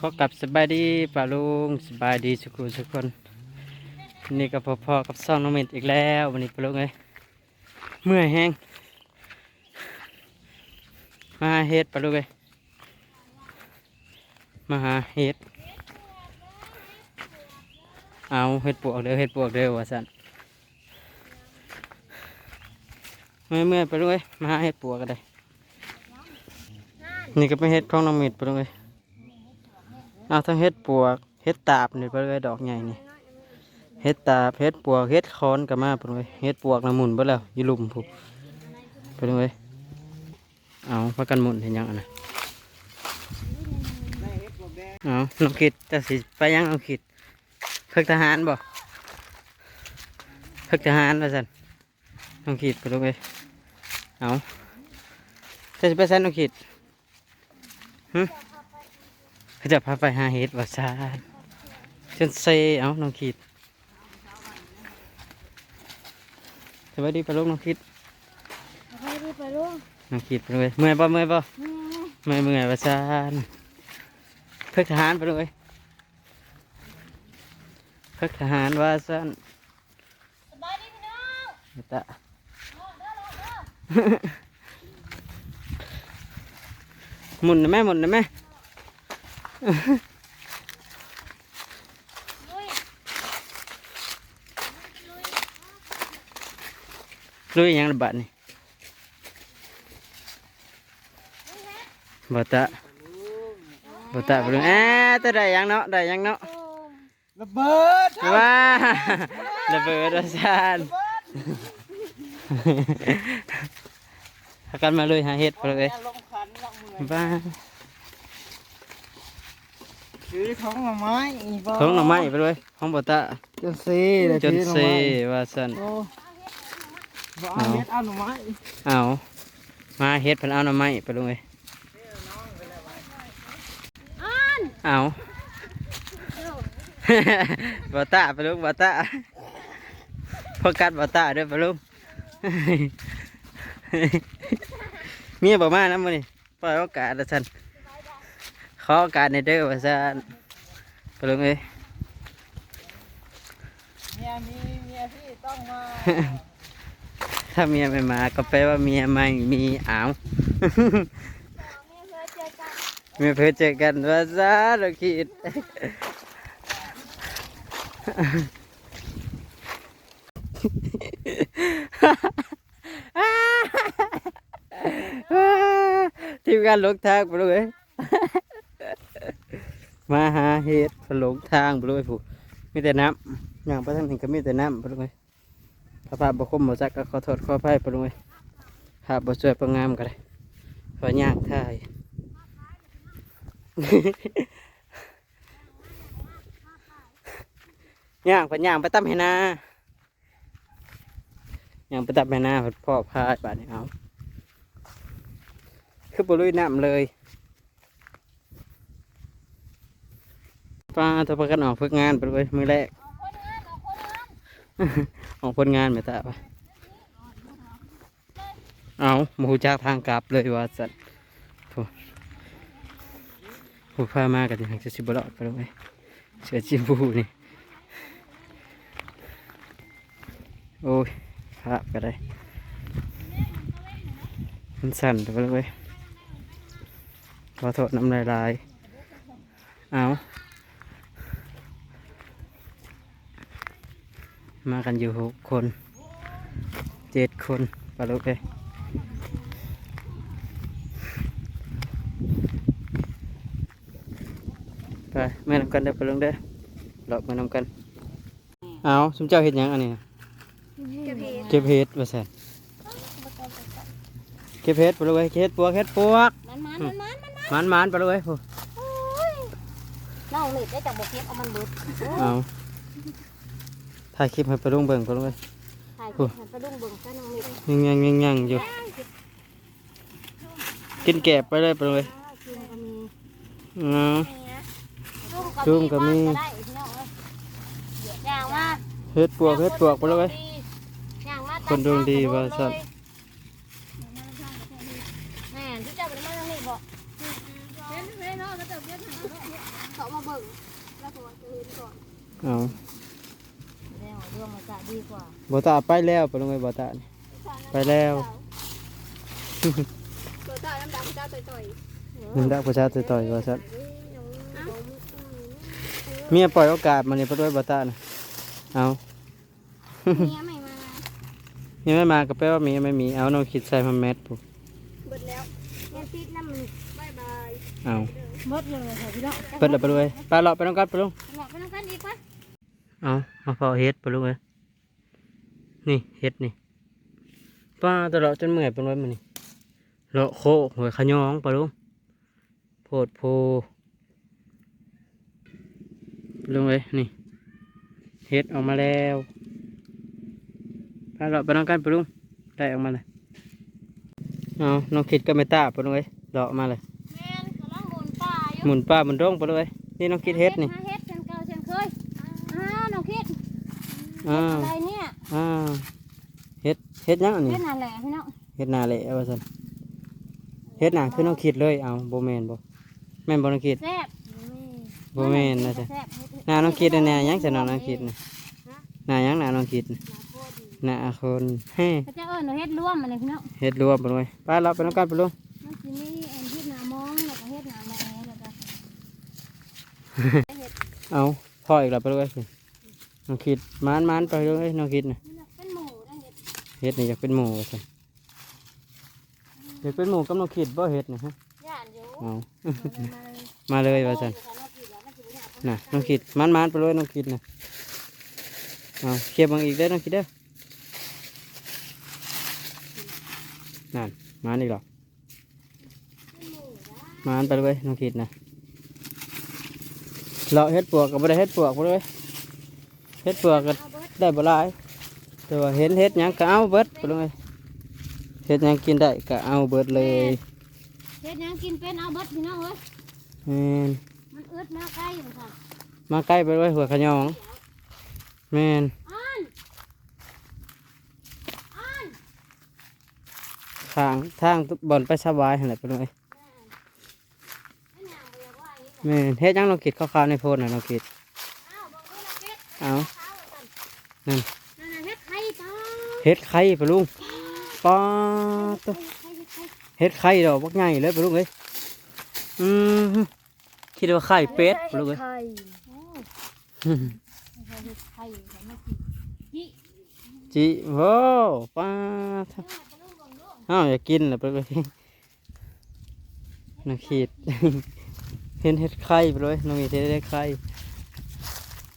ขอกลับสบายดีป่าลุงสบายดีสุขุทุกคนนี่ก็พอๆกับซ่องน้องเม็ดอีกแล้ววันนี้ป่าลุงเอ้ยเมื่อยแห้งมาเฮ็ดป่าลุงเอ้ยมาหาเฮ็ดเอาเฮ็ดปวกเด้อเฮ็ดปวกเด้อว่าสันเมื่อยเมื่อยป่าลุงเอ้ยมาหาเฮ็ดปวกกันได้นี่ก็เป็นเฮ็ดของน้องเม็ดป่าลุงเอ้ย เอาทั้งเฮ็ดปวกเฮ็ดตาบนี่ไปเลยดอกใหญ่นี่เฮ็ดตาบเฮ็ดปวกเฮ็ดคอนก็มาไปเลยเฮ็ดปวกน้ำหมุนไปแล้วอยีหลุมผูกไปเลยเอาพักกันหมุนเห็นยังอะนะเอาน้องคิดจะสิไปยังน้องคิดฝึกทหารบ่ฝึกทหารว่าสันน้องคิดไปเลยเอาจะสิไปสันน้องคิดหึ เขาจะพาไปหาเห็ดว่าซานจนเซเอาน้องคิดสวัสดีปลาลูกน้องคิดไปดิไปลูกน้องคิดไปเลยเมื่อยบ่เมื่อยบ่แม่เมื่อยเมื่อยว่าซานเพิกทหารไปเลยเพิกทหารว่าซานสบายดีพี่น้องเดี๋ยวตะหมุนนะแม่หมุนนะแม่ ลุยลุยหยังระบาดนี่บ่ตะบ่ตะไปเลยแอะตัวใดยังเนาะได้ยังเนาะโอ้ระเบิดว้าระเบิดว่าซานพากันมาเลยหาเห็ดไปเลยลงขันลงมือบ้า ถือท้องหน่อไม้อีบ่ท้องหน่อไม้ไปเลยห้องบ่ตะจนซีเลยจนถือหน่อเซไม้ว่าซั่นโอ้บ่เอาเม็ดเอาหน่อไม้เอามาเฮ็ดเพิ่นเอาหน่อไม้ไปเลยอันเอาบ่ตะไปลูกบ่ตะพอกัดบ่ตะเด้อไปลูกเมียบ่มานะมื้อนี้ปล่อยโอกาสละซั่น ขอโอกาสในอยเด้อว่าซั่นไปลูกเอ้ยเมียมีเมียพี่ต้องมา ถ้าเมียไม่มาก็แปลว่าเมียไม่มีอ้าวแม่เคยเจอกันเมียเพื่อเจอกันว่าซะเราคิดทีมงานหลงทางไปเลย มาหาเห็ดหลงทางไปเลยผู้มีแต่น้ำอย่างไปทางนี้ก็มีแต่น้ำไปเลยพระพาบกคมบจักก็ขอโทษขออภัยไปเลยหาบสวยประงามกันเลยขอย่างท่ายย่างไปย่างไปตั้มให้นาย่างไปตั้มให้นาพ่อพายบาดนี้เอาคือบลุยน้ำเลย ป้าตัวประกันออกฝึกงานไปเลยมือแรกออกผลงานไม่ตาปะเอาหมูจากทางกลับเลยว่าสัตว์ผู้ผู้พามากันที่ทางจะสิบลอดไปเลยเสือจิมพูนี่ โอ้ยพระก็ได้มันสั่นไปเลยขอโทษน้ำลายลาย เอา มากันอยู่หกคนเจ็ดคนไปลูกเลยไปแม่นำกันเด้อไปลงเด้อหลอกแม่นำกัน เอาสมเจ้าเห็นยังอันนี้น่ะเก็บเห็ดเก็บเห็ดมาใส่เก็บเห็ดไปเลยเห็ดปวกเห็ดปวกมันมันมันมันมันมันมันไปเลยผู้โอ้ยน้องเล็ดได้จากบกเก็บเอามันเบิดเอา ถ่ายคลิปให้ไปลุงเบิ่งไปเลยถ่ายคลิปให้ไปดุ้งเบิ่งซะน้องเล็ดยังยังยังยังอยู่ กินแกบไปเลยไปเลยจุ่มก็มีเอาจุ่จุ่มมก็ก็มีมีได้พี่น้องเอ้ยอย่างว่าเห็ดปวกเห็ดปวกไปเลยอย่างว่าคนดวงดีว่าซั่นแม่ที่เจ้าเป็นมาทางนี้บ่เห็นเห็นเนาะแล้วแต่เขามาเบิ่งแล้วตัวจะเห็นก่อนเอา แล้วเรื่องมันจะดีกว่าบ่ตาไปแล้วปะลุงเอ้ยบ่ตานี่ไปแล้วตัวตาดำๆเจ้าต่อยนึงได้ประชาชนต่อยว่าซั่นเมียปล่อยโอกาสมานี่ปะด้วยบ่ตาน่ะเอาๆเมียใหม่มาเมียไม่มาก็แปลว่าเมียไม่มีเอาน้องคิดใส่มาแมทปุ๊บเบิดแล้วเมียติดน้ำมันบายบายเอาเบิดเลยค่ะพี่น้องเปิดแล้วปะด้วยปลาเลาะไปน้องกัดปะลุง เอามาเผาเฮ็ดปะลุงเอ้ยนี่เฮ็ดนี่ป้าตลอดจนเมื่อยปะลุงมื้อนี้เลาะโคกหวยขะยองปะลุงโพดโพปะลุงเอ้ยนี่เฮ็ดออกมาแล้วปลาเลาะไปน้องกันปะลุงได้ออกมาเลยเอาน้องคิดก็ไม่ตาปะลุงเอ้ยเลาะมาเลยแม่นกำลังหมุนป่าอยู่หมุนป้าหมุนร่องปะลุงเอ้ยนี่น้องคิดเฮ็ดนี่ หาเฮ็ดเช่นเก่าเช่นเคยอ่าน้องคิด อ่าอะไรเนี่ยอ่าเฮ็ดเฮ็ดหยังอันนี้เฮ็ดนั่นแหละพี่น้องเฮ็ดหนาเละว่าซั่นเฮ็ดหนาคือน้องคิดเลยเอาบ่แม่นบ่แม่นบ่น้องคิดแซ่บบ่แม่นนะจ๊ะแซ่บหน้าน้องคิดอันเนี้ยยังจะน้องน้องคิดน่ะหน้ายังหน้าน้องคิดน่ะหน้าคนเฮ้เขาจะเอิ้นว่าเฮ็ดร่วมอะไรพี่น้องเฮ็ดรวมบ่ด้วยป้าเราไปน้องกันไปลุงมันสิมีอันเฮ็ดหน้ามองแล้วก็เฮ็ดหน้าแหน่แล้วก็เอาพ่ออีกแล้วไปด้วยสิ น้องคิดมานมานไปเลยน้องคิดน่ะเป็นหมูได้เฮ็ดเฮ็ดนี่อยากเป็นหมู่ว่าซั่นอยากเป็นหมู่กับน้องคิดบ่เฮ็ดน่ะฮะย่านอยู่เอามามาเลยว่าซั่นน่ะน้องคิดมันมันไปเลยน้องคิดน่ะเอาเคลียร์บังอีกได้อน้องคิดเด้อนั่นมันอีกหรอมันไปเลยน้องคิดนะเลาะเฮ็ดปวกก็บ่ได้เฮ็ดปวกไปเลย เฮ็ดปวกก็ได้บ่หลายแต่ว่าเห็นเฮ็ดหยังก็เอาเบิดไปเลยเฮ็ดหยังกินได้ก็เอาเบิดเลยเฮ็ดหยังกินเป็นเอาเบิดพี่น้องเอ้ยแม่นมันอึดมาใกล้อยู่ค่ะมาใกล้ไปเลยหัวขยองแม่นอ่านอ่านทางทางบอนไปสบายหั่นแหละไปเลยไอ้หยังบ่อยากว่าอีกแม่นเฮ็ดหยังเราคิดข้าวๆในโพดน่ะเราคิดอ้าวบ่รู้ละเฮ็ดเอาข้าวกั นนั่นนั่นน่ะเฮ็ดไข่จ้าเฮ็ดไข่ปะลุงป้าดตัวไข่ไข่เฮ็ดไข่ดอกบักใหญ่เลยปะลุงเอ้ยอืมคิดว่าไข่เป็ดปะลุงเอ้ยไข่โอ้อืมไข่เฮ็ดไข่แต่ไม่กินจิจิโว้ป้าดอ้าวอยากกินแหละปะลุงเอ้ยน่าคิดเห็นเฮ็ดไข่ปะลุงเอ้ยน้องมีเฮ็ดไข่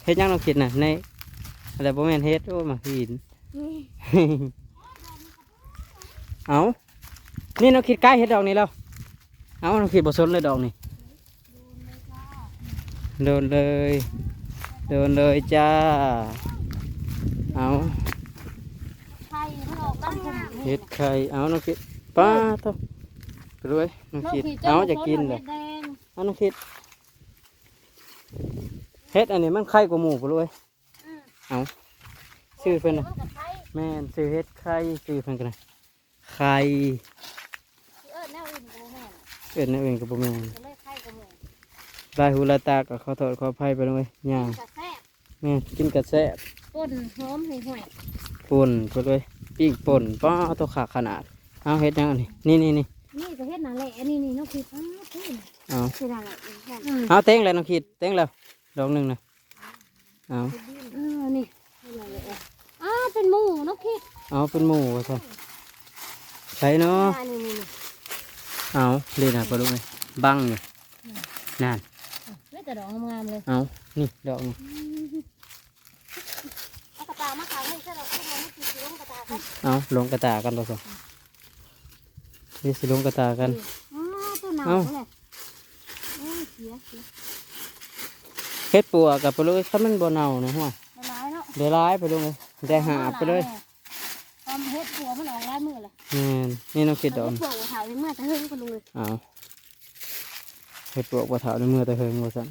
เฮ็ดหยังน้องคิดน่ะใน อะไรบ่แม่นเฮ็ดโอ้มาหินนี่เอานี่น้องคิดใกล้เฮ็ดดอกนี้แล้ว เอาน้องคิดบ่สนเลยดอกนี้โดนเลยโดนเลยจ้า เอาไข่มันออกตั้งขนาดนี้เฮ็ดไข่เอาน้องคิดป้าต้องไปด้วยน้องคิดเอาจะกินเลยแดงเอาน้องคิดเฮ็ดอันนี้มันไข่กว่าหมูไปด้วยอืม เอาชื่อเพิ่นน่ะมันกับไข่แม่นชื่อเฮ็ดไข่ชื่อเพิ่นกันนะไข่เอิ้นแนวอื่นก็บ่แม่นเอิ้นนั่นเองก็บ่แม่นก็เลยไข่ก็แม่นลายหูลายตาก็ขอโทษขออภัยไปด้วยย่างกระแซ่บแม่นกินกระแซ่บป่นหอมห่วยป่นไปเลยปิ้งป่นป้าเอาตัวขาขนาดเอาเฮ็ดยังอันนี้นี่นี่นี่ๆนี่ก็เฮ็ดนั่นแหละอันนี้นี่น้องคิดอ้าวพี่เอาคือนั่นแหละอืมเอาเต้งเลยน้องคิดเต้งแล้วดอกหนึ่งนะ เอาเออนี่นั่นแหละอ้าวเป็นหมูน้องคิดเอาเป็นหมูว่าซะใช่เนาะอันนี้นี่เอาเล่นอะปลาลูกเลยบังเนี่ยนั่นไม่แต่ดอกงามๆเลยเอานี่ดอกนี่เอากระตามาขายให้ใช่เราพวกเราไม่กินสิลงกระตากันเอาลงกระตากันบ่ซะนี่สิลงกระตากันอ้าวตัวหนาวเอ้าเลยโอ้ยเสียเสีย เฮ็ดปัวกับปลาลูกถ้ามันบ่เน่านะฮะละลายเนาะเดี๋ยวร้ายปลาลูกเลยได้หาบไปเลยความเฮ็ดหัวมันออกลายมือเลยแม่นนี่น้องคิดดอกเฮ็ดหัวขาวในเมื่อจะเฮิงกันเลยเอาเฮ็ดปวกบ่เถาในมือตะเฮิงว่าซั่น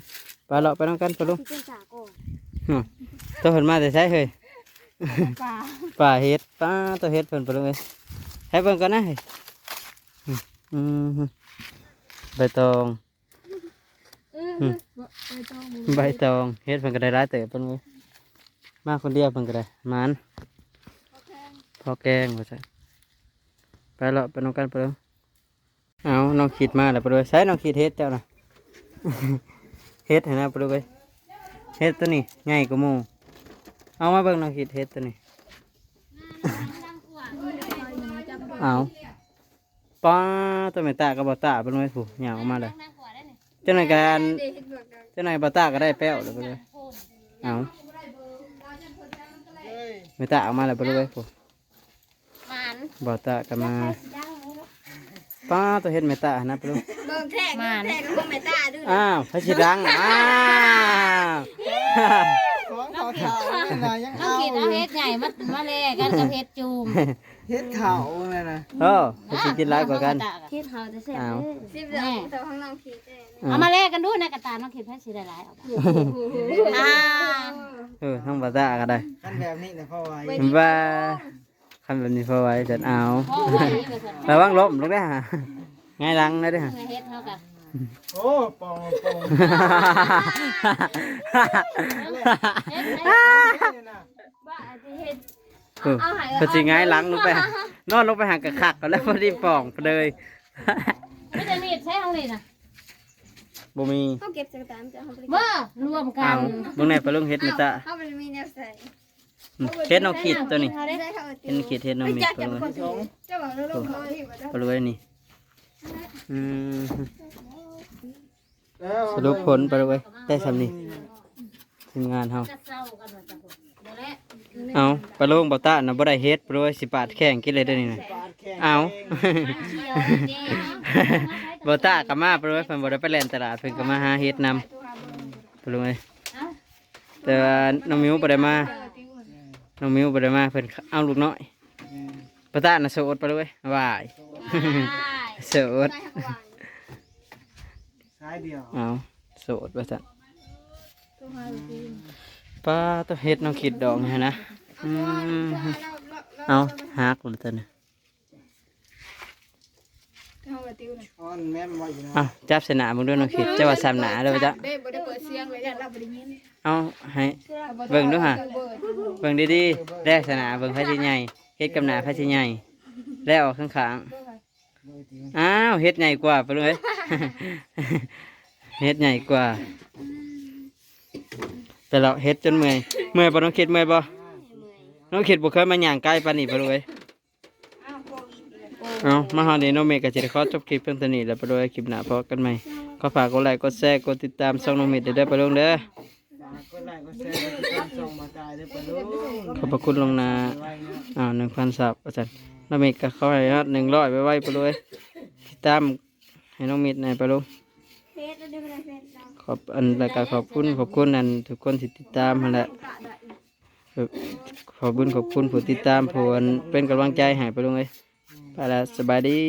ไปเลาะไปนํกันปลาลูกที่เป็นจากก่อนตัวเพิ่นมาแต่ใช้เฮ้ยปลาป่าเฮ็ดป้าตัวเฮ็ดเพิ่นไปเลยให้เบิ่งก่อนนะเฮ้ยอืมอืมใบตองเออืม ใบตองเฮ็ดเพิ่นก็ได้ร้ายเติบเพิ่นเว้ยมาคนเดียวเพิ่นก็ได้มันพอแกงว่าซั่ไปละไปน้องกันไปเลยเอาน้องขีดมาแล้วไปเลยใช้น้องขีดเฮ็ดเจ้าน่ะเฮ็ดให้นะไปเลยเว้ยเฮ็ดตัวนี้ง่ายกว่าหมูเอามาเบิ่งน้องขีดเฮ็ดตัวนี้เอาป้าตัวไม่ตากับบ่ตาเป็นไว้ผู้หยวออกมาเลย เจ้าน่อยการเจ้าน่อยบ่ตาก็ได้แป้วเลยไปเลยเอาไม่ตาออกมาเลยไปเลยผู้มันบ่ตาก็มาป้าตัวเห็ดไม่ตานะไปเลยเบิ่งแทกเบิ่งแทกกับพวกแม่ตาดูอ้าวพระชิดังอ้าวของเขาขานนะยังเอากินเอาเฮ็ดใหญ่มามาแลกันกับเฮ็ดจูม เฮ็ดขาวนี่นะโอ้พระชิกินร้ายกว่ากัน เฮ็ดเฮาจะแซ่บอ้าวสิบเดือนแต่ข้างน้องคิดอ้าเอาวมาแลกกันดูนะกระตาน้องคิดเพิ่นสิได้หลายเอาไปอ่าเออทั้งบ่ตาก็ได้กันแบบนี้นะพ่อไว้ว่าคันแบบนี้พอไว้เสร็จเอาพ่อไว้ว่าซั่นระวังล้มลูกได้อฮะง่ายหลังนะเด้อฮะ เฮ็ดเฮากันโอ้ปองปองเฮ็ดนี่นะบ้าสิเฮ็ด เออก็สิง่ายหลังลงไปหานอนลงไปหากระคักก็แล้วพอดีป่องไปเลยไม่ได้มีดใช้เฮาเลยนะบ่มีเขาเก็บจากตามจะเขาไปเบ่รวมกัเอานเบิ่งในปลาลุงเฮ็ดนี่ตาเขาไปมีแนวใส่อืมเฮ็ดน้องขีดตัวนี้ได้เขาเฮ็ดน้องขีดเฮ็ดน้องมีดปลาลุงสองเจ้าบอกเราลงเขาที่ว่าปลาลุงนี่อืมแล้วสรุปผลปลาลุงได้สำนี้ทีมงานเฮาจะ เศร้ากันว่าจังบ่แล้วเอาปลาลุงบ่ตาน่ะบ่ได้เฮ็ดปลาลุงสิปาดแข้งกินเลยเด้อนี่น่ะปาดแข้งเอาเชียวเด้บ่ตาก็มาปลาลุงเพิ่นบ่ได้ไปเล่นตลาดเพิ่นก็มาหาเฮ็ดนำปลาลุงเอ้ยเอ้าแต่ว่าน้องมิวบ่ได้มาน้องมิวบ่ได้มาเพิ่นเอาลูกน้อยปะตาน่ะโสดไปเลยบายโสดสายเดียวเอาโสดว่าซั่น ป้าต้องเฮ็ดน้องคิดดอกนี่นะอืมเอาหักเลยตัวนี้เขาไปติ้วเลยออนแม่นไว้อยู่นะเอาจับสนามึงด้วยน้องคิดจะว่าซ้ำหนาเด้อว่าจ้ะเด้บ่ได้เปิดเสียงเลยเราบ่ได้ยินเอาให้เบิ่งดูฮะเบิ่งดีๆแรกสนาเบิ่งพระที่ใหญ่เฮ็ดกับหนาพระที่ใหญ่แล้วเอาข้างๆอ้าวเฮ็ดใหญ่กว่าไปเลยเฮ็ดใหญ่กว่า แต่เราเฮ็ดจนเมื่อยเมื่อยบ่น้องคิดเมื่อยบ่น้องคิดบ่เคยมาย่างไกลปานนี้ไปเลยเอามาฮอดนี้น้องเมฆก็สิได้ขอจบคลิปเพียงเท่านี้แล้วไปเลยคลิปหน้าพบกันใหม่ก็ฝากกดไลค์กดแชร์กดติดตามช่องน้องเมฆได้เด้อไปลงเด้อก็ไล่ก็แซ่ก็ติดตามส่งมาตายได้ปะลุงขอบพระคุณลวงหนาไว้นะอ้าว1,000ซับอาจารย์น้องเมฆก็ขอให้ฮอด100ไว้ไว้ไปเลยติดตามให้น้องเมฆหน่อยไปลงเฟซแล้วดูในเฟซเราข อบอันแล้วก็ขอบคุณขอบคุณอันทุกคนที่ติดตามมาแหละขอบคุณขอบคุณผู้ติดตามผู้อันเป็นกำลังใจให้ไปลงเลยไปแล้วสบายดี